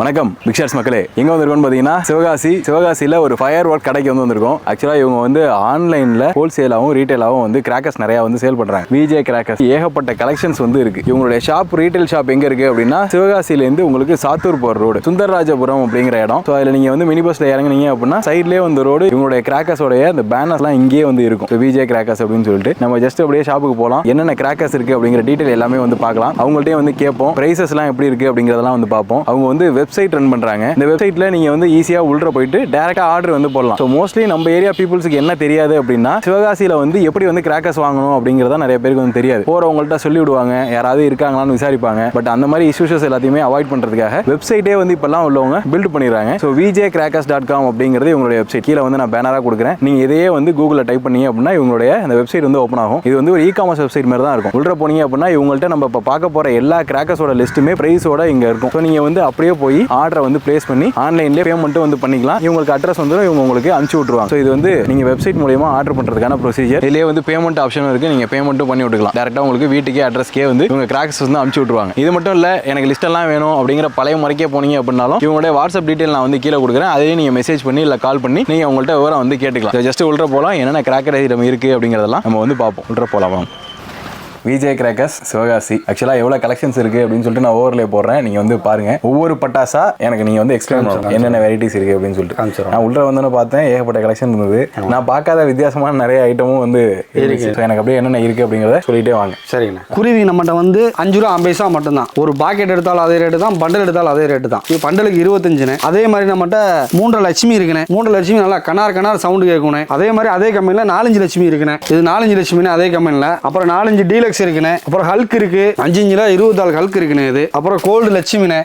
வணக்கம் பிக்சர்ஸ் மக்களே. எங்க வந்திருக்கோம்னு பாத்தீங்கன்னா சிவகாசி சிவகாசியில ஒரு ஃபயர் ஒர்க் கடைக்கு வந்து வந்திருக்கோம். ஆக்சுவலா இவங்க வந்து ஆன்லைன்ல ஹோல்சேலாவும் ரீட்டைலாவும் வந்து கிராக்கர்ஸ் நிறைய வந்து சேல் பண்றாங்க. விஜே கிராக்கர்ஸ் ஏகப்பட்ட கலெக்ஷன்ஸ் வந்து இருக்கு. இவங்களுடைய ஷாப் ரீட்டைல் ஷாப் எங்க இருக்கு அப்படின்னா சிவகாசியில இருந்து உங்களுக்கு சாத்தூர் போற ரோடு சுந்தரராஜபுரம் அப்படிங்கிற இடம். ஸோ அதுல நீங்க வந்து மினி பஸ்ல இறங்குனீங்க அப்படின்னா சைட்லேயே வந்து ரோடு இவங்களுடைய கிராக்கர்ஸோடைய அந்த பேனர்ஸ்லாம் இங்கேயே வந்து இருக்கும். விஜே கிராக்கர்ஸ் அப்படின்னு சொல்லிட்டு நம்ம ஜஸ்ட் அப்படியே ஷாப்புக்கு போகலாம் என்னென்ன கிராக்கர்ஸ் இருக்கு அப்படிங்கிற டீட்டெயில் எல்லாமே வந்து பார்க்கலாம். அவங்கள்ட்டயே வந்து கேட்போம். ப்ரைஸஸ்லாம் எப்படி இருக்கு அப்படிங்கிறதெல்லாம் வந்து பார்ப்போம். அவங்க வந்து வெப் வெப்சைட் ரன் பண்ணுறாங்க இந்த வெப்சைட்டில் நீங்கள் வந்து ஈஸியாக உள்ள போயிட்டு டேரெக்டாக ஆர்டர் வந்து போடலாம். ஸோ மோஸ்ட்லி நம்ம ஏரியா பீப்புள்ஸுக்கு என்ன தெரியாது அப்படின்னா சிவகாசியில் வந்து எப்படி வந்து கிராக்கர்ஸ் வாங்கணும் அப்படிங்கிறத நிறைய பேருக்கு வந்து தெரியாது. போகிறவங்கள்ட்ட சொல்லி விடுவாங்க யாராவது இருக்காங்களான்னு விசாரிப்பாங்க. பட் அந்த மாதிரி இஷ்யூஸஸ் எல்லாத்தையுமே அவாய்ட் பண்ணுறதுக்காக வெப்சைட்டே வந்து இப்போல்லாம் உள்ளவங்க பில்ட் பண்ணிடுறாங்க. So VJ crackers dot com அப்படிங்கிறது இவங்களுடைய வெப்சைட் கீழே வந்து நான் பேனராக கொடுக்குறேன். நீங்கள் இதையே வந்து கூகுளில் டைப் பண்ணீங்க அப்படின்னா இவங்களுடைய அந்த வெப்சைட் வந்து ஓப்பன் ஆகும். இது வந்து ஒரு இ காமர்ஸ் வெப்சைட் மாதிரி தான் இருக்கும். உள்ள போனீங்க அப்படின்னா இவங்கள்ட்ட நம்ம இப்போ பார்க்க போகிற எல்லா கிராக்கர்ஸோட லிஸ்ட்டுமே ப்ரைஸோட இங்கே இருக்கும். ஸோ நீங்கள் வந்து அப்படியே போய் ஆர்டரை வந்து பிளேஸ் பண்ணி ஆன்லைன்லேயே பேமெண்ட்டும் வந்து பண்ணிக்கலாம். இவங்களுக்கு அட்ரஸ் வந்து இவங்க உங்களுக்கு அனுப்பிச்சு விட்ருவாங்க ஸோ இது வந்து நீங்கள் வெப்சைட் மூலியமா ஆர்டர் பண்ணுறதுக்கான ப்ரொசீஜர் இதுலேயே வந்து பேமெண்ட் ஆப்ஷனும் இருக்குது நீங்கள் பேமெண்ட்டும் பண்ணி விட்டுக்கலாம். டேரெக்டாக உங்களுக்கு வீட்டுக்கே அட்ரஸ்க்கே வந்து இவங்க கிராக்ஸ் வந்து அனுப்பிச்சு விட்ருவாங்க இது மட்டும் இல்லை எனக்கு லிஸ்ட்டெல்லாம் வேணும் அப்படிங்கிற பழைய முறைக்கே போனீங்க அப்படின்னாலும் இவங்களுடைய வாட்ஸ்அப் டீட்டெயில் நான் வந்து கீழே கொடுக்குறேன். அதையும் நீங்கள் மெசேஜ் பண்ணி இல்லை கால் பண்ணி நீங்கள் உங்கள்கிட்ட விவரம் வந்து கேட்டுக்கலாம். ஜஸ்ட் உள்ள போகலாம் என்னென்ன கிராக்கர் ஐட்டம் இருக்குது அப்படிங்கிறதெல்லாம் நம்ம வந்து பார்ப்போம். உள்ள போகலாம் வாங்க விஜய் கிராக்கர்ஸ் சிவகாசி. ஆக்சுவலாக எவ்வளோ கலெக்ஷன்ஸ் இருக்குது அப்படின்னு சொல்லிட்டு நான் ஓவர்லே போடுறேன். நீங்கள் வந்து பாருங்க. ஒவ்வொரு பட்டாசா எனக்கு நீங்கள் வந்து எக்ஸ்பிளைன் பண்ணணும் என்னென்ன வெரைட்டிஸ் இருக்குது அப்படின்னு சொல்லிட்டு. நான் உள்ள வந்தோன்னு பார்த்தேன். ஏகப்பட்ட கலெக்ஷன் இருந்தது. நான் பார்க்காத வித்தியாசமான நிறைய ஐட்டமும் வந்து எனக்கு அப்படியே என்னென்ன இருக்குது அப்படிங்கிறத சொல்லிட்டே வாங்க. சரிங்கண்ணா. குருவி நம்மகிட்ட வந்து அஞ்சு ரூபா ஐம்பது பைசா மட்டும்தான். ஒரு பாக்கெட் எடுத்தாலும் அதே ரேட்டு தான் பண்டல் எடுத்தாலும் அதே ரேட்டு தான். இது பண்டலுக்கு இருபத்தஞ்சுண்ணே. அதே மாதிரி நம்மகிட்ட மூன்றரை லட்சுமி இருக்குண்ணே. மூன்று லட்சுமி நல்லா கனார் கனார் சவுண்டு கேட்குண்ணே அதே மாதிரி அதே கம்பெனியில் நாலஞ்சு லட்சுமி இருக்குண்ணே. இது நாலஞ்சு லட்சுமிண்ணே அதே கம்பெனியில் அப்புறம் நாலஞ்சு டீலக்ஸ் இருக்குண்ணே அப்புறம் ஹல்க் இருக்கு. அஞ்சு இஞ்சில் இருபத்தாலு ஹல்க் இருக்குண்ணே இது. அப்புறம் கோல்டு லட்சுமிண்ணே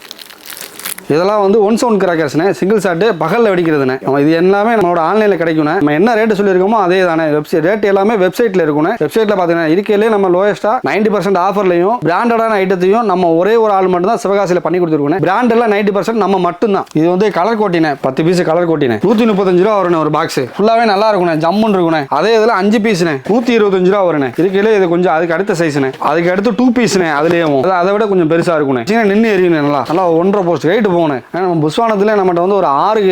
இதெல்லாம் வந்து ஒன் சவுண்ட் கிராக்கர்ஸ்னே சிங்கிள் ஷாட்டு பகலில் வெடிக்கிறதுனே. நம்ம இது எல்லாமே நம்மளோட ஆன்லைனில் கிடைக்கும்ண்ணே நம்ம என்ன ரேட்டு சொல்லியிருக்கோமோ அதே தானே வெப்சைட் ரேட் எல்லாமே வெப்சைட்டில் இருக்கணும் வெப்சைட்டில் பார்த்தீங்கன்னா இருக்கையிலே நம்ம லோயஸ்ட்டாக நைன்டி பர்சன்ட் ஆஃபர்லையும் பிராண்டடான ஐட்டத்தையும் நம்ம ஒரே ஒரு ஆள் மட்டும் தான் சிவகாசியில் பண்ணி கொடுத்துருக்கோம் பிராண்ட் எல்லாம் நைன்டி பர்சன்ட் நம்ம மட்டும்தான். இது வந்து கலர் கோட்டினே பத்து பீஸ் கலர் கோட்டினே நூற்றி முப்பத்தஞ்சு ரூபா வருண்ணே ஒரு பாக்ஸ் ஃபுல்லாகவே நல்லா இருக்கும்ண்ணே ஜம்முன்னு இருக்குண்ணே அதே இதில் அஞ்சு பீஸ்ண்ணே நூற்றி இருபத்தஞ்சு ரூபா வருண்ணே இருக்கையிலே இது கொஞ்சம் அதுக்கு அடுத்த சைஸ்னே அதுக்கு அடுத்து டூ பீஸ்னே அதுலேயும். அதை விட கொஞ்சம் பெருசாக இருக்குண்ணே சின்ன நின்று எரியுண்ணே நல்லா. நல்லா ஒன்றரை போஸ்ட் வெயிட் போனேன் நம்ம புஸ்வானத்தில் நம்மகிட்ட வந்து ஒரு ஆறு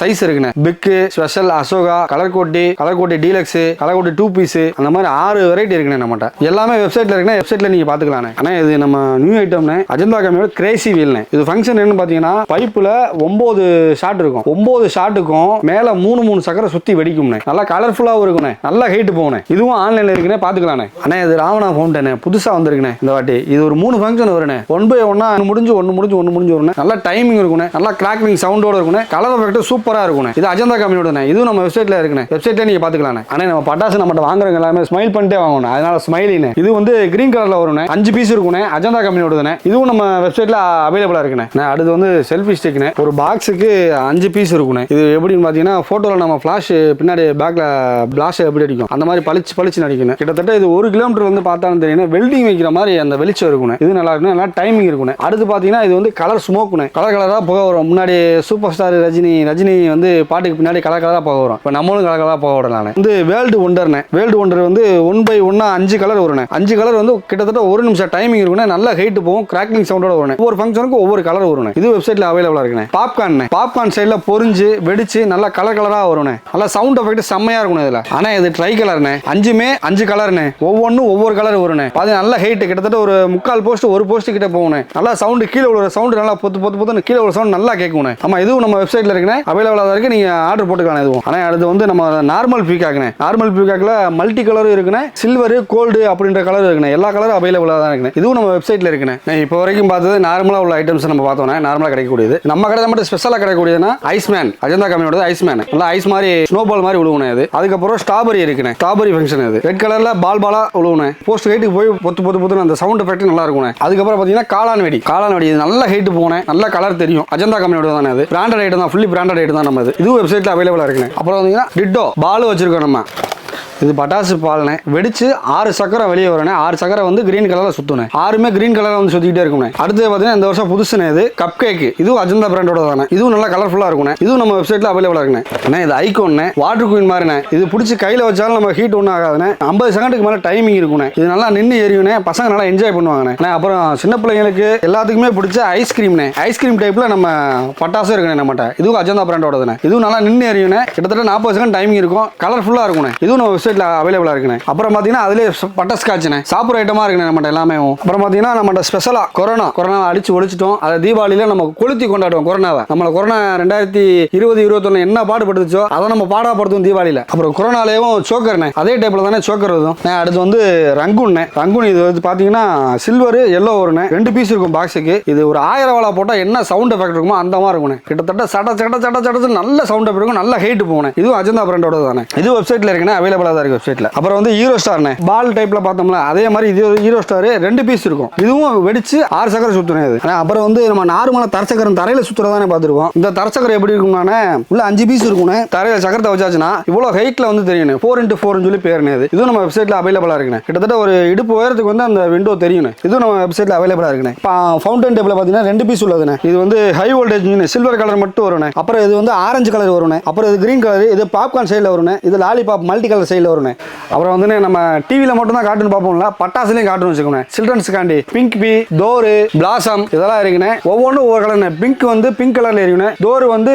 சைஸ் இருக்குண்ணே. பிக்கு ஸ்பெஷல் அசோகா கலர் கோட்டி கலர் கோட்டி டீலக்ஸ் கலர் கோட்டி டூ பீஸ் அந்த மாதிரி ஆறு வெரைட்டி இருக்குண்ணே நம்மகிட்ட. எல்லாமே வெப்சைட்ல இருக்குண்ணே வெப்சைட்ல நீங்க பாத்துக்கலாண்ணே. ஆனா இது நம்ம நியூ ஐட்டம்னே அஜந்தா கம்மியோட கிரேசி வீல்னே இது ஃபங்க்ஷன் என்னன்னு பாத்தீங்கன்னா பைப்புல ஒன்பது ஷாட் இருக்கும். ஒன்பது ஷாட்டுக்கும் மேல மூணு மூணு சக்கரை சுத்தி வெடிக்கும்ண்ணே. நல்லா கலர்ஃபுல்லாகவும் இருக்குண்ணே நல்லா ஹைட் போகணும் இதுவும் ஆன்லைன்ல இருக்குனே பாத்துக்கலாண்ணே. அண்ணே இது ராவணா ஃபவுண்டனே புதுசா வந்திருக்குண்ணே இந்த வாட்டி. இது ஒரு மூணு ஃபங்க்ஷன் வருண்ணே. ஒன் பை ஒன்னா முடிஞ்சு ஒன்று முடிஞ்சு ஒன்று முடிஞ்சு வரணும் நல்லா டைம் டைமிங் இருக்கணும் நல்லா கிராக்லிங் சவுண்டோட இருக்கணும் கலர் எஃபெக்ட் சூப்பரா இருக்கணும் இது அஜந்தா கம்பெனியோட இதுவும் நம்ம வெப்சைட்ல இருக்குண்ணே. வெப்சைட்ல நீங்க பார்த்துக்கலாம் ஆனால் நம்ம பட்டாசு நம்மகிட்ட வாங்குறவங்க எல்லாமே ஸ்மைல் பண்ணிட்டே வாங்கணும். அதனால ஸ்மைலின்னு இது வந்து கிரீன் கலர்ல வருண்ணே அஞ்சு பீஸ் இருக்குண்ணே. அஜந்தா கம்பெனியோடதுண்ணே. இதுவும் நம்ம வெப்சைட்ல அவைலபிளா இருக்குண்ணே. அடுத்து வந்து செல்ஃபி ஸ்டிக்னே ஒரு பாக்ஸுக்கு அஞ்சு பீஸ் இருக்குண்ணே. இது எப்படின்னு பாத்தீங்கன்னா போட்டோல நம்ம ஃபிளாஷ் பின்னாடி பேக்ல பிளாஷ் எப்படி அடிக்கும்? அந்த மாதிரி பளிச்சு பளிச்சு நடிக்கணும் கிட்டத்தட்ட இது ஒரு கிலோமீட்டர் வந்து பார்த்தாலும் தெரியும் வெல்டிங் வைக்கிற மாதிரி அந்த வெளிச்சம் இருக்கணும் இது நல்லா இருக்கும் நல்லா டைமிங் இருக்குண்ணே. அடுத்து பாத்தீங்கன்னா இது வந்து கலர் ஸ்மோக்குண்ணே கலர் கலர் கலராக புகை வரும். முன்னாடி சூப்பர் ஸ்டார் ரஜினி ரஜினி வந்து பாட்டுக்கு பின்னாடி கலர் கலராக புகை வரும். இப்போ நம்மளும் கலர் கலராக புகை விடலாம் வந்து வேர்ல்டு ஒண்டர்னே வேர்ல்டு ஒண்டர் வந்து ஒன் பை ஒன்னா அஞ்சு கலர் வருண்ணே அஞ்சு கலர் வந்து கிட்டத்தட்ட ஒரு நிமிஷம் டைமிங் இருக்குண்ணே நல்ல ஹைட் போகும் கிராக்லிங் சவுண்டோட வரும் ஒவ்வொரு ஃபங்க்ஷனுக்கு ஒவ்வொரு கலர் வருண்ணே இது வெப்சைட்ல அவைலபிளா இருக்குண்ணே பாப்கார்ன் பாப்கார்ன் சைடில் பொறிஞ்சு வெடிச்சு நல்லா கலர் கலராக வருண்ணே நல்லா சவுண்ட் எஃபெக்ட் செம்மையா இருக்கும் இதில். ஆனால் இது ட்ரை கலர்ண்ணே அஞ்சுமே அஞ்சு கலர்ண்ணே ஒவ்வொன்றும் ஒவ்வொரு கலர் வருண்ணே அது நல்ல ஹைட் கிட்டத்தட்ட ஒரு முக்கால் போஸ்ட் ஒரு போஸ்ட் கிட்ட போகணும் நல்லா சவுண்டு கீழே விழுற சவுண்டு நல்லா பொத்து பொத்து பொத்துன்னு கீழே ஒரு சவுண்ட் நல்லா கேட்கணும் ஆமா இதுவும் நம்ம வெப்சைட்ல இருக்குண்ணே. அவைலபிளா தான் இருக்கு. நீங்க ஆர்டர் போட்டுக்கலாம் இதுவும். ஆனா அடுத்து வந்து நம்ம நார்மல் பீகாக்ண்ணே நார்மல் பீகாக்ல மல்டி கலரும் இருக்குண்ணே. சில்வர் கோல்டு அப்படின்ற கலர் இருக்குண்ணே. எல்லா கலரும் அவைலபிளா தான் இருக்குனே இதுவும் நம்ம வெப்சைட்ல இருக்குண்ணே. இப்போ வரைக்கும் பார்த்தது நார்மலா உள்ள ஐட்டம்ஸ் நம்ம பார்த்தோம்னா நார்மலா கிடைக்கக்கூடியது. நம்ம கடை மட்டும் ஸ்பெஷலா கிடைக்கக்கூடியதுன்னா ஐஸ்மேன் அஜந்தா கம்பெனியோட ஐஸ்மேன் நல்லா ஐஸ் மாதிரி ஸ்னோ பால் மாதிரி விழுவுனே அது அதுக்கப்புறம் ஸ்ட்ராபெரி இருக்குனே ஸ்ட்ராபெரி ஃபங்க்ஷன் அது ரெட் கலர்ல பால் பாலா விழுவுனே போஸ்ட் ஹைட்டுக்கு போய் பொத்து பொத்து பொத்து அந்த சவுண்ட் எஃபெக்ட் நல்லா இருக்கும் அதுக்கப்புறம் பார்த்தீங்கன்னா காளான் வெடி. காளான் வெடி நல்ல ஹைட்டு போனேன் நல்ல கலர் தெரியும். அஜந்தா கம்பெனியோட தானே அது? பிராண்டட் ஐட்டம் தான் ஃபுல்லி பிராண்டட் ஐட்டம் தான் நம்ம இது இதுவும் வெப்சைட்ல அவைலபிளா இருக்குண்ணே அப்புறம் வந்தீங்கன்னா டிட்டோ பால் வச்சிருக்கோம் நம்ம. இது பட்டாசு பால்னே. வெடிச்சு ஆறு சக்கரம் வெளியே வரணும் ஆறு சக்கரம் வந்து கிரீன் கலர்ல சுற்றணும் ஆறுமே கிரீன் கலர்ல வந்து சுத்திக்கிட்டே இருக்கணும் அடுத்து பார்த்தீங்கன்னா இந்த வருஷம் புதுசுனே இது. கப் கேக் இதுவும் அஜந்தா பிராண்டோட தானே. இதுவும் நல்லா கலர்ஃபுல்லா இருக்கணும் இதுவும் நம்ம வெப்சைட்ல அவைலபிளா இருக்கணும் அண்ணே இது ஐகோண்ணே வாட்டர் குயின் மாதிரிண்ணே இது பிடிச்சி கையில வச்சாலும் நம்ம ஹீட் ஒன்றும் ஆகாதுண்ணே ஐம்பது செகண்டுக்கு மேலே டைமிங் இருக்கணும் இது நல்லா நின்று எரியுண்ணே பசங்க நல்லா என்ஜாய் பண்ணுவாங்கண்ணே அப்புறம் சின்ன பிள்ளைங்களுக்கு எல்லாத்துக்குமே பிடிச்ச ஐஸ்கிரீம்ண்ணே ஐஸ்கிரீம் டைப்ல நம்ம பட்டாசும் இருக்கணும் நம்மகிட்ட இதுவும் அஜந்தா பிராண்டோடதுண்ணே இதுவும் நல்லா நின்று எரியுனே கிட்டத்தட்ட நாற்பது செகண்ட் டைமிங் இருக்கும். கலர்ஃபுல்லாக இருக்கணும் இதுவும் நம்ம வெப்சைட்ல அவைலபிளா இருக்குண்ணே. அப்புறம் பார்த்தீங்கன்னா அதுலேயே பட்டர் ஸ்காட்ச்ண்ணே சாப்பிட்ற ஐட்டமா இருக்குண்ணே நம்மகிட்ட எல்லாமே. அப்புறம் பார்த்தீங்கன்னா நம்மகிட்ட ஸ்பெஷலாக கொரோனா கொரோனா அடிச்சு ஒழிச்சிட்டோம். அதை தீபாவளியில நம்ம கொளுத்தி கொண்டாடுவோம் கொரோனாவை நம்மள கொரோனா ரெண்டாயிரத்தி இருபது இருபத்தொன்னு என்ன பாடுபட்டுச்சோ அதை நம்ம பாடாப்படுத்தும் தீபாவளியில. அப்புறம் கொரோனாலேயும் சோக்கர்ண்ணே. அதே டைப்ல தானே சோக்கர் வரும் அடுத்து வந்து ரங்குண்ணே. ரங்குன் இது வந்து பார்த்தீங்கன்னா சில்வர் எல்லோ ஒருண்ணே. ரெண்டு பீஸ் இருக்கும் பாக்ஸுக்கு இது ஒரு ஆயிரம் வாழை போட்டால் என்ன சவுண்ட் எஃபெக்ட் இருக்குமோ அந்த மாதிரி இருக்குண்ணே கிட்டத்தட்ட சட சட சட சட நல்ல சவுண்ட் எஃபெக்ட் இருக்கும். நல்ல ஹைட் போகணும் இதுவும் அஜந்தா பிராண்டோட தானே இது வெப்சைட்ல இருக்குண்ணே அவைலபிளாக தான் இருக்கு வெப்சைட்ல அப்புறம் வந்து ஹீரோ ஸ்டார்னே பால் டைப்ல பார்த்தோம்ல அதே மாதிரி இது ஹீரோ ஸ்டார் ரெண்டு பீஸ் இருக்கும். இதுவும் வெடிச்சு ஆறு சக்கரை சுத்துனே அப்புறம் வந்து நம்ம நார்மலாக தரச்சக்கரம் தரையில சுத்துறதானே பார்த்துருக்கோம். இந்த தரச்சக்கரம் எப்படி இருக்கும்னா உள்ள அஞ்சு பீஸ் இருக்கும்னே தரையில சக்கரத்தை வச்சாச்சுன்னா இவ்வளோ ஹைட்ல வந்து தெரியும் ஃபோர் இன்ட்டு ஃபோர்னு சொல்லி பேருனே இதுவும் நம்ம வெப்சைட்ல அவைலபிளா இருக்குண்ணே கிட்டத்தட்ட ஒரு இடுப்பு உயரத்துக்கு வந்து அந்த விண்டோ தெரியும் இதுவும் நம்ம வெப்சைட்ல அவைலபிளா இருக்குண்ணே இப்போ ஃபவுண்டன் டேபிள் பார்த்தீங்கன்னா ரெண்டு பீஸ் உள்ளதுண்ணே இது வந்து ஹை வோல்டேஜ் சில்வர் கலர் மட்டும் வரும்ண்ணே அப்புறம் இது வந்து ஆரஞ்சு கலர் வரும்ண்ணே அப்புறம் இது கிரீன் கலர் இது பாப்கார்ன் சைடில் வரும்ண்ணே இது லாலிபாப் மல்டி கலர் சைடில் வரும்ண்ணே அப்புறம் வந்து நம்ம டிவியில் மட்டும் தான் கார்ட்டூன் பார்ப்போம்ல பட்டாசுலையும் கார்ட்டூன் வச்சுக்கோங்க சில்ட்ரன்ஸுக்காண்டி பிங்க் பி டோரு பிளாசம் இதெல்லாம் இருக்குண்ணே ஒவ்வொன்றும் ஒவ்வொரு கலர்ண்ணே பிங்க் வந்து பிங்க் கலர்ல எரியுனே டோரு வந்து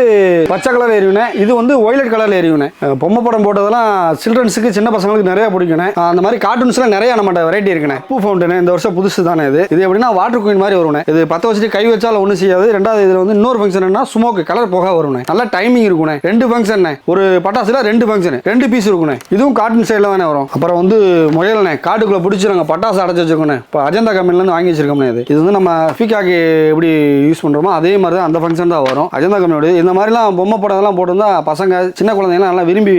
பச்சை கலர்ல எரியுனே இது வந்து ஒய்லட் கலர்ல எரியுனே பொம்மை படம் போட்டதெல்லாம் சில்ட்ரன்ஸுக்கு சின்ன பசங்களுக்கு நிறைய பிடிக்குண்ணே அந்த மாதிரி கார்ட்டூன்ஸ்ல நிறைய நம்மகிட்ட வெரைட்டி இருக்குண்ணே பூ ஃபவுண்டனு இந்த வருஷம் புதுசு தானே இது. இது எப்படின்னா வாட்டர் குயின் மாதிரி வரும்ண்ணே இது பத்து வச்சுட்டு கை வச்சாலும் ஒன்றும் செய்யாது. ரெண்டாவது இதுல வந்து இன்னொரு ஃபங்க்ஷன் என்ன ஸ்மோக் கலர் போக வரும்ண்ணே நல்ல டைமிங் இருக்குண்ணே ரெண்டு ஃபங்க்ஷன் ஒரு பட்டாசுல ரெண்டு ஃபங்க்ஷன் ரெண்டு பீஸ் இருக்குண்ணே இதுவும் காட்டன் சைடில் தானே வரும். அப்புறம் வந்து முயல்ண்ணே காட்டுக்குள்ள பிடிச்சிருங்க பட்டாசு அடைச்சி வச்சுக்கோண்ணே இப்போ அஜந்தா கம்பெனிலேருந்து வாங்கி வச்சிருக்கோம்னே இது. இது வந்து நம்ம ஃபீக்காக்கு எப்படி யூஸ் பண்ணுறோமோ அதே மாதிரி தான் அந்த ஃபங்க்ஷன் தான் வரும். அஜந்தா கம்பெனியோட இந்த மாதிரிலாம் பொம்மை படம் எல்லாம் போட்டிருந்தா பசங்க சின்ன குழந்தைங்கலாம் நல்லா விரும்பி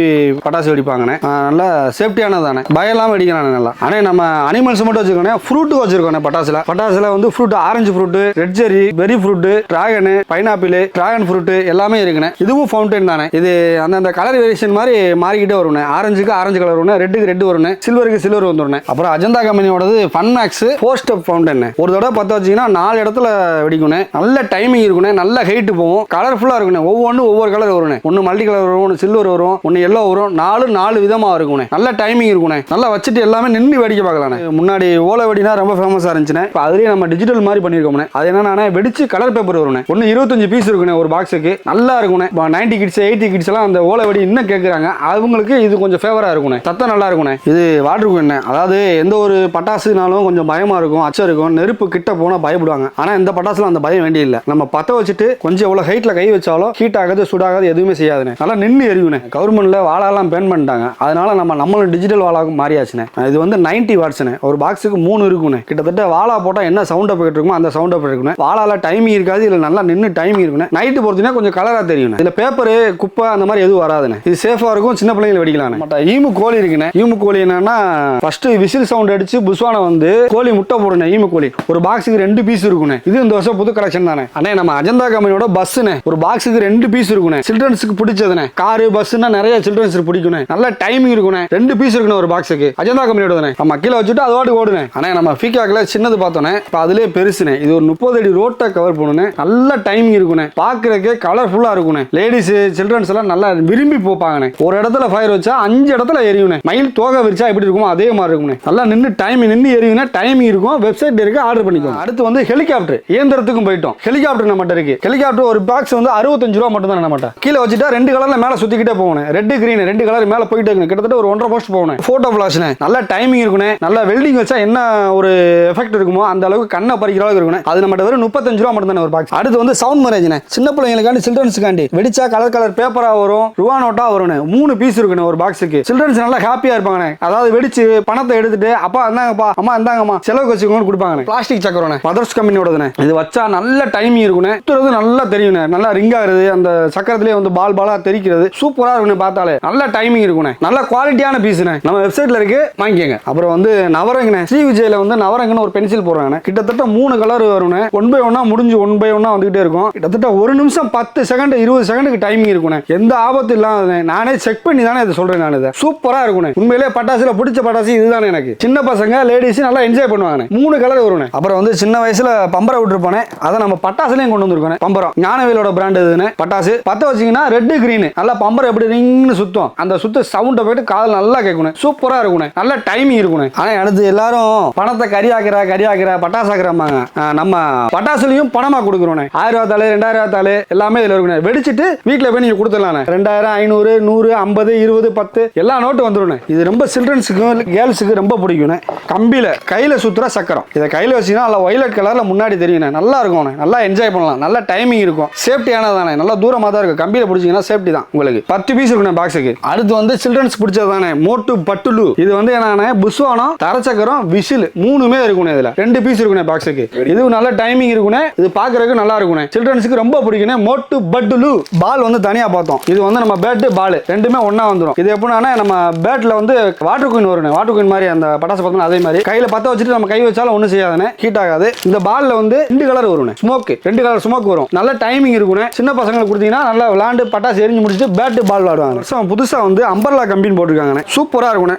பட்டாசு வெடிப்பாங்கண்ணே. நல்லா சேஃப்டியானது தானே. பயம் இல்லாமல் வெடிக்கிறானே நல்லா. ஆனால் நம்ம அனிமல்ஸ் மட்டும் வச்சுக்கோண்ணே ஃப்ரூட்டு வச்சிருக்கோண்ணே பட்டாசுல. பட்டாசுல வந்து fruit orange fruit red cherry berry fruit dragon pineapple dragon fruit எல்லாமே இருக்குண்ணே. இதுவும் ஃபவுண்டைன் தானே. இது அந்தந்த கலர் வேரியேஷன் மாதிரி மாறிக்கிட்டே வரும்ண்ணே. ஆரஞ்சுக்கு ஆரஞ்சு கலர் ஒன்று ரெட்டுக்கு ரெட்டு வரும்ண்ணே சில்வருக்கு சில்வர் வந்துடணும் அப்புறம் Ajanta கம்பெனியோடது fun max four step fountain ஒரு தடவை பற்ற வச்சீங்கன்னா நாலு இடத்துல வெடிக்கணும் நல்ல டைமிங் இருக்குண்ணே நல்ல ஹைட்டு போகும். கலர்ஃபுல்லாக இருக்கும் ஒவ்வொன்றும் ஒவ்வொரு கலர் வரும்ண்ணே ஒன்று மல்டி கலர் வரும் ஒன்று சில்வர் வரும் ஒன்று எல்லோ வரும். நாலு நாலு விதமாக இருக்குண்ணே நல்ல டைமிங் இருக்குண்ணே நல்லா வச்சுட்டு எல்லாமே நின்று வேடிக்கை பார்க்கலாம் முன்னாடி ஓலை வெடினா ரொம்ப ஃபேமஸாக இருந்துச்சுண்ணே இப்போ அதுலேயே நம்ம டிஜிட்டல் மாதிரி பண்ணியிருக்கோம்ண்ணே அது என்னன்னா வெடிச்சு கலர் பேப்பர் வரும்ண்ணே ஒன்று இருபத்தஞ்சு பீஸ் இருக்குண்ணே ஒரு பாக்ஸுக்கு நல்லா இருக்குண்ணே இப்போ நைன்டி கிட்ஸ் எயிட்டி கிட்ஸ் எல்லாம் அந்த ஓலை வெடி இன்னும் கேட்குறாங்க அவங்களுக்கு இது கொஞ்சம் ஃபேவராக இருக்குண்ணே சத்தம் நல்லா இருக்குண்ணே இது வாட்டர் குயின்னு அதாவது எந்த ஒரு பட்டாசுனாலும் கொஞ்சம் பயமாக இருக்கும் அச்சம் இருக்கும். நெருப்பு கிட்ட போனால் பயப்படுவாங்க. ஆனால் இந்த பட்டாசுல அந்த பயம் வேண்டியதில்லை நம்ம பற்ற வச்சுட்டு கொஞ்சம் எவ்வளோ ஹைட்டில் கை வச்சாலும் ஹீட் ஆகாது சுடாகாது எதுவுமே செய்யாதுண்ணே. நல்லா நின்று எரியுண்ணே கவர்மெண்ட்ல வாழாலாம் பேன் பண்ணிட்டாங்க. அதனால நம்ம நம்மளும் டிஜிட்டல் வாழாக மாறியாச்சுண்ணே. இது வந்து நைன்டி வாட்ஸ்ண்ணே ஒரு பாக்ஸுக்கு மூணு இருக்குண்ணே கிட்டத்தட்ட வாழா போட்டால் என்ன சவுண்ட் எஃபெக்ட் இருக்குமோ அந்த சவுண்ட் எஃபெக்ட் இருக்குண்ணே வாழால டைமிங் இருக்காது இதில் நல்லா நின்று டைமிங் இருக்குண்ணே நைட்டு பொறுத்தீங்கன்னா கொஞ்சம் கலராக தெரியும் இதில் பேப்பரு குப்பை அந்த மாதிரி எதுவும் வராதுண்ணே. இது சேஃபாக இருக்கும் சின்ன பிள்ளைங்களை வெடிக்கலாண்ணே மற்ற ஈமு கோழி இருக்குண்ணே. ஈமு கோழி என்னன்னா ஃபர்ஸ்ட் விசில் சவுண்ட் அடிச்சு புஸ்வானை வந்து கோழி முட்டை போடணும் ஈமு கோழி. ஒரு பாக்ஸுக்கு ரெண்டு பீஸ் இருக்குண்ணே. இது இந்த வருஷம் புது கலெக்ஷன் தானே. அண்ணே நம்ம அஜந்தா கம்பெனியோட பஸ்ஸுனே ஒரு பாக்ஸுக்கு ரெண்டு பீஸ் இருக்குண்ணே. சில்ட்ரன்ஸுக்கு பிடிச்சதுண்ணே. காரு பஸ்ஸுனா நிறைய சில்ட்ரன்ஸுக்கு பிடிக்குண்ணே. நல்ல டைமிங் இருக்குண்ணே. ரெண்டு பீஸ் இருக்குண்ணே ஒரு பாக்ஸுக்கு அஜந்தா கம்பெனியோட தானே நம்ம கீழே வச்சுட்டு அது வாட்டு ஓடுனே அண்ணே நம்ம ஃபீக்காக்கில் சின்னது பார்த்தோன்னே இப்போ அதுலேயே பெருசுண்ணே. இது ஒரு முப்பது அடி ரோட்டை கவர் பண்ணுனே நல்ல டைமிங் இருக்குண்ணே. பார்க்குறக்கே கலர்ஃபுல்லாக இருக்குண்ணே. லேடிஸு சில்ட்ரன்ஸ் எல்லாம் நல்லா விரும்பி போப்பாங்கண்ணே. ஒரு இடத்துல ஃபயர் வச்சா அஞ்சு இடத்துல எரியுண்ணே மயில் தோகை விரிச்சா எப்படி இருக்குமோ அதே மாதிரி இருக்கும்னே. நல்லா நின்று டைம் நின்று எரியுண்ணே டைமிங் இருக்கும் வெப்சைட் இருக்கு ஆர்டர் பண்ணிக்கோங்க. அடுத்து வந்து ஹெலிகாப்டர் இயந்திரத்துக்கும் போயிட்டோம். ஹெலிகாப்டர் நம்மகிட்ட இருக்கு. ஹெலிகாப்டர் ஒரு பாக்ஸ் வந்து அறுபத்தஞ்சு ரூபா மட்டும் தான் நம்மகிட்ட கீழே வச்சுட்டா ரெண்டு கலர்ல மேலே சுத்திக்கிட்டே போகணும். ரெட் கிரீன் ரெண்டு கலர் மேலே போயிட்டு இருக்கணும். கிட்டத்தட்ட ஒரு ஒன்றரை போஸ்ட் போகணும். போட்டோ ஃபிளாஷ்னு நல்ல டைமிங் இருக்குண்ணே நல்ல வெல்டிங் வச்சா என்ன ஒரு எஃபெக்ட் இருக்குமோ அந்த அளவுக்கு கண்ணை பறிக்கிற அளவுக்கு இருக்கணும். அது நம்மகிட்ட வெறும் முப்பத்தஞ்சு ரூபா மட்டும் தானே ஒரு பாக்ஸ் அடுத்து வந்து சவுண்ட் மேரேஜ்னே சின்ன பிள்ளைங்களுக்காண்டி சில்ட்ரன்ஸுக்காண்டி வெடிச்சா கலர் கலர் பேப்பரா வரும் ரூபா நோட்டா வரும் மூணு பீஸ் இருக்குண்ணே ஒரு பாக்ஸுக்கு சில்ட்ரன்ஸ் நல்லா ஹாப்பியா இருப்பாங்கண்ணே. அதாவது வெடிச்சு பணத்தை எடுத்துட்டு அப்பா இந்தாங்கப்பா அம்மா இந்தாங்கம்மா செலவுக்கு வச்சுக்கோன்னு கொடுப்பாங்க பிளாஸ்டிக் சக்கரம்ண்ணே. மதர்ஸ் கம்பெனியோடதுண்ணே இது வச்சா நல்ல டைமிங் இருக்குண்ணே. சுத்துறது நல்லா தெரியுண்ணே நல்லா ரிங் ஆகுறது அந்த சக்கரத்திலே வந்து பால் பாலா தெரிக்கிறது சூப்பரா இருக்குண்ணே பார்த்தாலே. நல்ல டைமிங் இருக்குண்ணே. நல்ல குவாலிட்டியான பீஸ்ண்ணே நம்ம வெப்சைட்ல இருக்கு வாங்கிக்கோங்க. அப்புறம் வந்து நவரங்கண்ணே. ஸ்ரீ விஜயில வந்து நவரங்கன்னு ஒரு பென்சில் போடுறாங்கண்ணே. கிட்டத்தட்ட மூணு கலர் வரும்ண்ணே. ஒன் பை ஒன்னா முடிஞ்சு ஒன் பை ஒன்னா வந்துகிட்டே இருக்கும். கிட்டத்தட்ட ஒரு நிமிஷம் பத்து செகண்ட் இருபது செகண்டுக்கு டைமிங் இருக்குண்ணே. எந்த ஆபத்து இல்லாத நானே செக் பண்ணி தானே இதை சொல்றேன் நான் இதை. சூப்பராக சூப்பரா இருக்குண்ணே உண்மையிலே பட்டாசுல பிடிச்ச பட்டாசு இதுதானே எனக்கு. சின்ன பசங்க லேடிஸ் நல்லா என்ஜாய் பண்ணுவாங்க மூணு கலர் வரும் அப்புறம் வந்து சின்ன வயசுல பம்பரை விட்டுருப்பானே அதை நம்ம பட்டாசுலயும் கொண்டு வந்திருக்கோம் பம்பரம். ஞானவேலோட பிராண்ட் இதுன்னு பட்டாசு. பத்த வச்சீங்கன்னா ரெட்டு கிரீன் நல்லா பம்பரம் எப்படி ரிங்னு சுத்தம். அந்த சுத்த சவுண்டை போயிட்டு காதல் நல்லா கேட்கணும் சூப்பரா இருக்கணும் நல்ல டைமிங் இருக்கணும் ஆனா அடுத்து எல்லாரும் பணத்தை கரியாக்கிற கரியாக்கிற பட்டாசாக்குறாமாங்க நம்ம பட்டாசுலயும் பணமா கொடுக்குறோண்ணே ஆயிரம் ரூபா தாள் ரெண்டாயிரம் ரூபா தாள் எல்லாமே இதுல இருக்கணும் வெடிச்சிட்டு வீட்டுல போய் நீங்க கொடுத்துடலாம் ரெண்டாயிரம் ஐநூறு நூறு ஐம்பது இருபது பத்து எல்லாம் நோட்டு வந்துருண்ணே இது ரொம்ப சில்ட்ரன்ஸுக்கும் கேர்ள்ஸுக்கு ரொம்ப பிடிக்கும் கம்பியில் கையில் சுற்றுற சக்கரம். இதை கையில் வச்சிங்கன்னா நல்லா ஒயலட் கலரில் முன்னாடி தெரியும் நல்லா இருக்கும்ண்ணே நல்லா என்ஜாய் பண்ணலாம். நல்ல டைமிங் இருக்கும். சேஃப்டியானதானே நல்லா தூரமாக தான் இருக்கும் கம்பியில் பிடிச்சிங்கன்னா சேஃப்டி தான் உங்களுக்கு. பத்து பீஸ் இருக்குண்ணே பாக்ஸுக்கு அடுத்து வந்து சில்ட்ரன்ஸ் பிடிச்சது தானே மோட்டு பட்டுலு. இது வந்து என்னன்னா புஸ்வானம் தரச்சக்கரம் விசில் மூணுமே இருக்கணும் இதில். ரெண்டு பீஸ் இருக்குண்ணே பாக்ஸுக்கு இது நல்ல டைமிங் இருக்குண்ணே. இது பார்க்கறதுக்கு நல்லா இருக்குண்ணே. சில்ட்ரன்ஸுக்கு ரொம்ப பிடிக்குண்ணே. மோட்டு பட்டுலு. பால் வந்து தனியாக பார்த்தோம். இது வந்து நம்ம பேட்டு பால். ரெண்டுமே ஒன்றா வந்துடும் இது எப்படின்னா நம்ம பேட்ல வந்து வாட்டர் குயின் வரும் வாட்டர் குயின் மாதிரி அந்த பட்டாசு பார்த்தோம்னா அதே மாதிரி. கையில பத்த வச்சுட்டு நம்ம கை வச்சாலும் ஒன்றும் செய்யாதுண்ணே ஹீட் ஆகாது. இந்த பால்ல வந்து ரெண்டு கலர் வரும் ஸ்மோக் ரெண்டு கலர் ஸ்மோக் வரும். நல்ல டைமிங் இருக்குண்ணே சின்ன பசங்களுக்கு கொடுத்தீங்கன்னா நல்லா விளாண்டு பட்டாசு எரிஞ்சு முடிச்சுட்டு பேட்டு பால் விளாடுவாங்க. வருஷம் புதுசா வந்து அம்பர்லா கம்பின் போட்டிருக்காங்கண்ணே சூப்பரா இருக்குண்ணே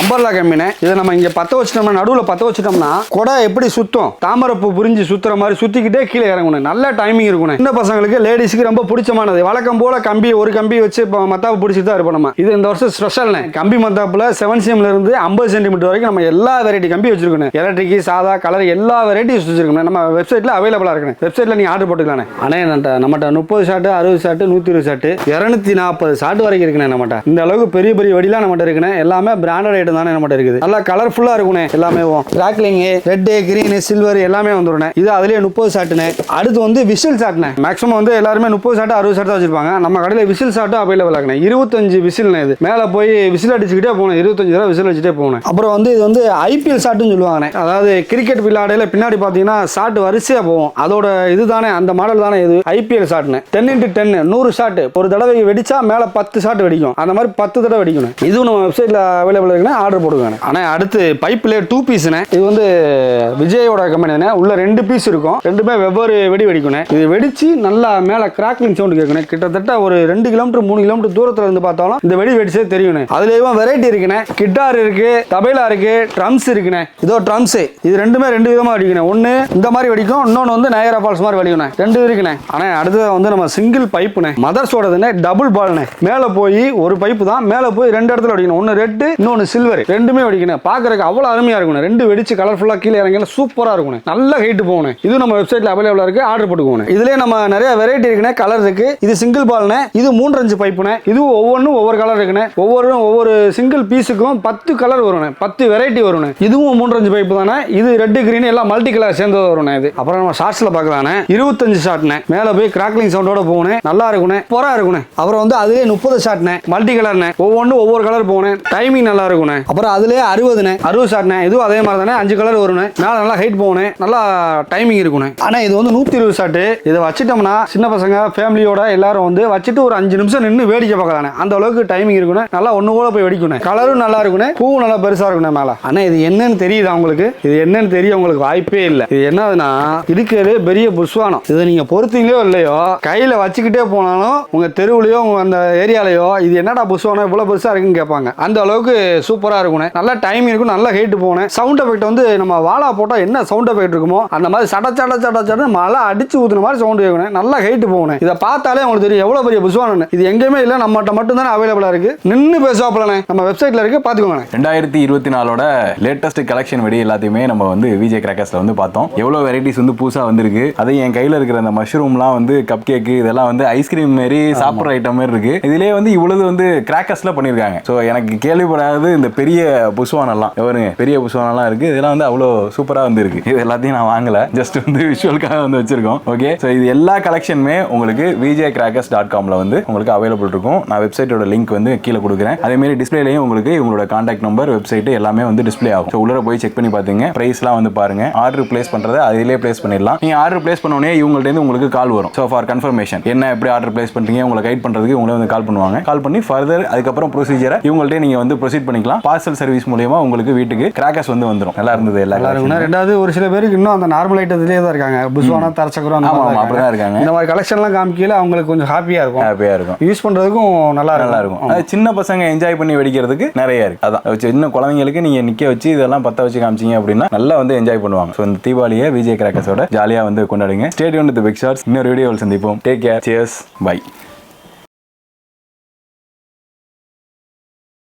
அம்பர்லா கம்பினே. இதை நம்ம இங்கே பற்ற வச்சிட்டோம்னா நடுவில் பற்ற வச்சிட்டோம்னா கொடை எப்படி சுத்தம்? தாமரைப்பூ புரிஞ்சு சுத்துற மாதிரி சுத்திக்கிட்டே கீழே இறங்கணும். நல்ல டைமிங் இருக்கணும். சின்ன பசங்களுக்கு லேடிஸ்க்கு ரொம்ப பிடிச்சமானது. வழக்கம் போல கம்பி ஒரு கம்பி வச்சு இப்போ மத்தாப்பு பிடிச்சிட்டு தான் இருப்போம் நம்ம. இது இந்த வருஷம் ஸ்பெஷல்னே கம்பி மத்தாப்பில் செவன் சிஎம்ல இருந்து ஐம்பது சென்டிமீட்டர் வரைக்கும் நம்ம எல்லா வெரைட்டி கம்பி வச்சிருக்கணும். எலக்ட்ரிக் சாதா கலர் எல்லா வெரைட்டிஸ் வச்சிருக்கணும். நம்ம வெப்சைட்ல அவைலபிளா இருக்கணும். வெப்சைட்ல நீங்க ஆர்டர் போட்டுக்கலானே அண்ணே நம்மகிட்ட நம்மகிட்ட முப்பது ஷாட்டு அறுபது ஷாட்டு நூற்றி இருபது ஷாட்டு இரநூத்தி நாற்பது ஷாட்டு வரைக்கும் இருக்குண்ணே நம்மகிட்ட. இந்த அளவுக்கு பெரிய பெரிய வெடிலாம் நம்மகிட்ட இருக்குண்ணே. எல்லாமே பிராண்டட் ரேட்டு தானே நம்மகிட்ட இருக்குது. நல்லா கலர்ஃபுல்லா இருக்குண்ணே எல்லாமே கிராக்லிங் ரெட்டு கிரீனு சில்வர் எல்லாமே வந்துடும் இது அதுலயே முப்பது சாட்டுனே அடுத்து வந்து விசில் சாட்டுனே மேக்ஸிமம் வந்து எல்லாருமே முப்பது சாட்டு அறுபது ஷாட் தான் வச்சிருப்பாங்க. நம்ம கடையில் விசில் சாட்டும் அவைலபிள் ஆகுண்ணே இருபத்தஞ்சு விசில்ண்ணே இது. மேலே போய் விசில் அடிச்சுக்கிட்டே போகணும். இருபத்தஞ்சு தடவை விசில் அடிச்சுட்டே போகணும். அப்புறம் வந்து இது வந்து ஐபிஎல் சாட்டுன்னு சொல்லுவாங்கண்ணே. அதாவது கிரிக்கெட் விளையாடையில பின்னாடி பார்த்தீங்கன்னா சாட்டு வரிசையா போகும். அதோட இதுதானே அந்த மாடல் தானே இது. ஐபிஎல் ஷாட்னு டென் இன்ட்டு டென் நூறு ஷாட் ஒரு தடவை வெடிச்சா மேலே பத்து ஷாட் வெடிக்கும். அந்த மாதிரி பத்து தடவை வெடிக்கணும். இதுவும் நம்ம வெப்சைட்ல அவைலபிள் இருக்குன்னா ஆர்டர் போடுவேன். ஆனால் அடுத்து பைப்ல டூ பீஸ்ண்ணே இது வந்து விஜயோட கம்பெனி உள்ள ரெண்டு பீஸ் இருக்கும். ரெண்டுமே வெவ்வேறு வெடி வெடிக்கணும் இது வெடிச்சு நல்லா மேலே கிராக்லிங் சவுண்ட் கேட்கணும் கிட்டத்தட்ட ஒரு ரெண்டு கிலோமீட்டர் மூணு கிலோமீட்டர் தூரத்தில் இருந்து பார்த்தாலும் இந்த வெடி வெடிச்சே தெரியும்ண்ணே அதுலேயும் வெரைட்டி இருக்குண்ணே கிட்டார் இருக்கு தபைலா இருக்கு ட்ரம்ஸ் இருக்குண்ணே இதோ ட்ரம்ஸ் இது ரெண்டுமே ரெண்டு விதமாக வெடிக்கணும் ஒன்னு இந்த மாதிரி வெடிக்கும் இன்னொன்னு வந்து நயரா ஃபால்ஸ் மாதிரி வெடிக்கணும் ரெண்டு இருக்குண்ணே ஆனால் அடுத்தது வந்து நம்ம சிங்கிள் பைப்புண்ணே மதர்ஸோடதுண்ணே டபுள் பால்ண்ணே மேலே போய் ஒரு பைப்பு தான். மேலே போய் ரெண்டு இடத்துல வெடிக்கணும். ஒன்று ரெட்டு இன்னொன்று சில்வர் ரெண்டுமே வெடிக்கணும். பார்க்கறதுக்கு அவ்வளோ அருமையா இருக்கணும் ரெண்டு வெடிச்சு கலர்ஃபுல்லாக கீழே இறங்கல சூப்பரா இருக்கணும் நல்ல ஹைட்டு போகணும். இது நம்ம வெப்சைட்ல அவைலபிளாக இருக்கு. ஆர்டர் போட்டுக்கோணும் இதுலயே நம்ம நிறைய வெரைட்டி இருக்குண்ணே. கலர் இருக்கு. இது சிங்கிள் பால்னே இது மூன்று அஞ்சு பைப்புனே இது ஒவ்வொன்றும் ஒவ்வொரு கலர் இருக்குண்ணே. ஒவ்வொரு ஒவ்வொரு சிங்கிள் பீஸுக்கும் பத்து கலர் வரும் பத்து வெரைட்டி வரும் இதுவும் மூன்று அஞ்சு பைப்பு தானே. இது ரெட் கிரீன் எல்லாம் மல்டி கலர் சேர்ந்தது வரும் இது. அப்புறம் நம்ம ஷார்ட்ஸ்ல பார்க்கலானே இருபத்தஞ்சு ஷாட்னே மேலே போய் கிராக்லிங் சவுண்டோட போகணும். நல்லா இருக்கணும் பொறா இருக்கணும் அப்புறம் வந்து அதுவே முப்பது ஷாட்னே மல்டி கலர்னே ஒவ்வொன்றும் ஒவ்வொரு கலர் போகணும். டைமிங் நல்லா இருக்குண்ணே. அப்புறம் அதுலேயே அறுபதுண்ணே அறுபது ஷாட்னே இதுவும் அதே மாதிரி தானே அஞ்சு கலர் வரும்ண்ணே மேலே நல்லா ஹைட் போகணும் நல்லா டைமிங் இருக்குண்ணே ஆனால் இது வந்து நூற்றி இருபது ஷாட்டு இதை வச்சுட்டோம்னா சின்ன பசங்க ஃபேமிலியோட எல்லாரும் வந்து வச்சுட்டு ஒரு அஞ்சு நிமிஷம் நின்று வேடிக்கை பார்க்கலானே அந்த அளவுக்கு டைமிங் இருக்குண்ணே நல்லா ஒன்று கூட போய் வெடிக்கணும் கலரும் நல்லா இருக்குண்ணே பூவும் நல்லா பெருசாக இருக்குண்ணே மேலே. ஆனால் இது என்னன்னு தெரியுதா உங்களுக்கு? இது என்னன்னு தெரிய உங்களுக்கு வாய்ப்பே இல்லை. இது என்னதுன்னா இருக்கிறது பெரிய புஷ்வானம் இதை நீங்கள் பொறுத்தீங்களோ இல்லையோ கையில் வச்சுக்கிட்டே போனாலும் உங்கள் தெருவுலையோ உங்கள் அந்த ஏரியாலையோ இது என்னடா புஷ்வானம் இவ்வளோ பெருசாக இருக்குன்னு கேட்பாங்க. அந்த அளவுக்கு சூப்பராக இருக்கும் நல்லா டைம் இருக்கும் நல்லா ஹைட்டு போனேன் சவுண்ட் எஃபெக்ட் வந்து நம்ம வாழா போட்டால் என்ன சவுண்ட் எஃபெக்ட் இருக்குமோ அந்த மாதிரி சட சட சட சட மழை அடிச்சு ஊத்துன மாதிரி சவுண்ட் கேட்கணும். நல்லா ஹைட்டு போகணும். இதை பார்த்தாலே உங்களுக்கு தெரியும் எவ்வளோ பெரிய புஷ்வானம் இது எங்கேயுமே இல்லை நம்மகிட்ட மட்டும் தானே அவைலபிளாக இருக்கு. நின்று பேசுவாப்பிலண்ணே. நம்ம வெப்சைட்டில் இருக்கு பார்த்துக்கோங்க ரெண்டாயிரத்தி இருபத்தி நாலோட லேட்டஸ்ட் கலெக்ஷன் வெடி எல்லாத்தையுமே நம்ம வந்து விஜய் கிராக்கர்ஸ்ல வந்து பார்த்தோம். எவ்வளோ வெரைட்டிஸ் வந்து புதுசாக வந்திருக்கு. அது என் கையில் இருக்கிற அந்த மஷ்ரூம்லாம் வந்து கப் கேக்கு இதெல்லாம் வந்து ஐஸ்கிரீம் மாரி சாப்பிட்ற ஐட்டம் மாதிரி இருக்கு. இதுலேயே வந்து இவ்வளவு வந்து கிராக்கர்ஸ்ல பண்ணியிருக்காங்க. ஸோ எனக்கு கேள்விப்படாது இந்த பெரிய புஷ்வானெல்லாம். எவருங்க பெரிய புஷ்வானெல்லாம் இருக்கு. இதெல்லாம் வந்து அவ்வளோ சூப்பராக வந்து இருக்கு இது எல்லாத்தையும் நான் வாங்கல. ஜஸ்ட் வந்து விஷுவலுக்காக வந்து வச்சிருக்கோம். ஓகே ஸோ இது எல்லா கலெக்ஷனுமே உங்களுக்கு விஜே கிராக்கர்ஸ் டாட் காம்ல வந்து உங்களுக்கு அவைலபிள் இருக்கும். நான் வெப்சைட்டோட லிங்க் வந்து கீழே கொடுக்குறேன். அதே மாதிரி டிஸ்பிளேலையும் உங்களுக்கு உங்களோட கான்டாக்ட் நம்பர் வெப்சைட் எல்லாமே வந்து டிஸ்பிளே ஆகும். ஸோ உள்ளே போய் செக் பண்ணி பார்த்துங்க ப்ரைஸ்லாம் வந்து பாருங்க. ஆர்டர் பிளேஸ் பண்ணுறது அதிலே பிளேஸ் பண்ணிடலாம். நீங்கள் ஆர்டர் பிளேஸ் பண்ணோடனே இவங்கள்ட்டேருந்து உங்களுக்கு கால் வரும். ஸோ ஃபார் கன்ஃபர்மேஷன் என்ன எப்படி ஆர்டர் பிளேஸ் பண்ணுறீங்க உங்களை கைட் பண்ணுறதுக்கு உங்களை வந்து கால் பண்ணுவாங்க. கால் பண்ணி ஃபர்தர் அதுக்கப்புறம் ப்ரொசீஜரை இவங்கள்ட்ட நீங்கள் வந்து ப்ரொசீட் பண்ணிக்கலாம். பார்சல் சர்வீஸ் மூலியமா உங்களுக்கு வீட்டுக்கு கிராக்கர்ஸ் வந்து வந்துரும். நல்லா இருந்தது எல்லா நல்லா இருக்கும்னா ரெண்டாவது ஒரு சில பேருக்கு இன்னும் அந்த நார்மல் ஐட்டத்திலே தான் இருக்காங்க. புஸ்வானா தரச்சக்கரம் அப்படிதான் இருக்காங்க. இந்த மாதிரி கலெக்ஷன்லாம் காமிக்கல அவங்களுக்கு கொஞ்சம் ஹாப்பியா இருக்கும். ஹாப்பியா இருக்கும். யூஸ் பண்றதுக்கும் நல்லா நல்லா இருக்கும். சின்ன பசங்க என்ஜாய் பண்ணி வெடிக்கிறதுக்கு நிறைய இருக்கு. அதான். சின்ன குழந்தைங்களுக்கு நீங்க நிக்க வச்சு இதெல்லாம் பத்த வச்சு காமிச்சீங்க அப்படின்னா நல்லா வந்து என்ஜாய் பண்ணுவாங்க. ஸோ இந்த தீபாவளியை விஜய் கிராக்கர்ஸோட ஜாலியா வந்து கொண்டாடுங்க. ஸ்டேடியம் வித் பிக் ஷார்ட்ஸ் இன்னொரு வீடியோவில் சந்திப்போம். Take care cheers by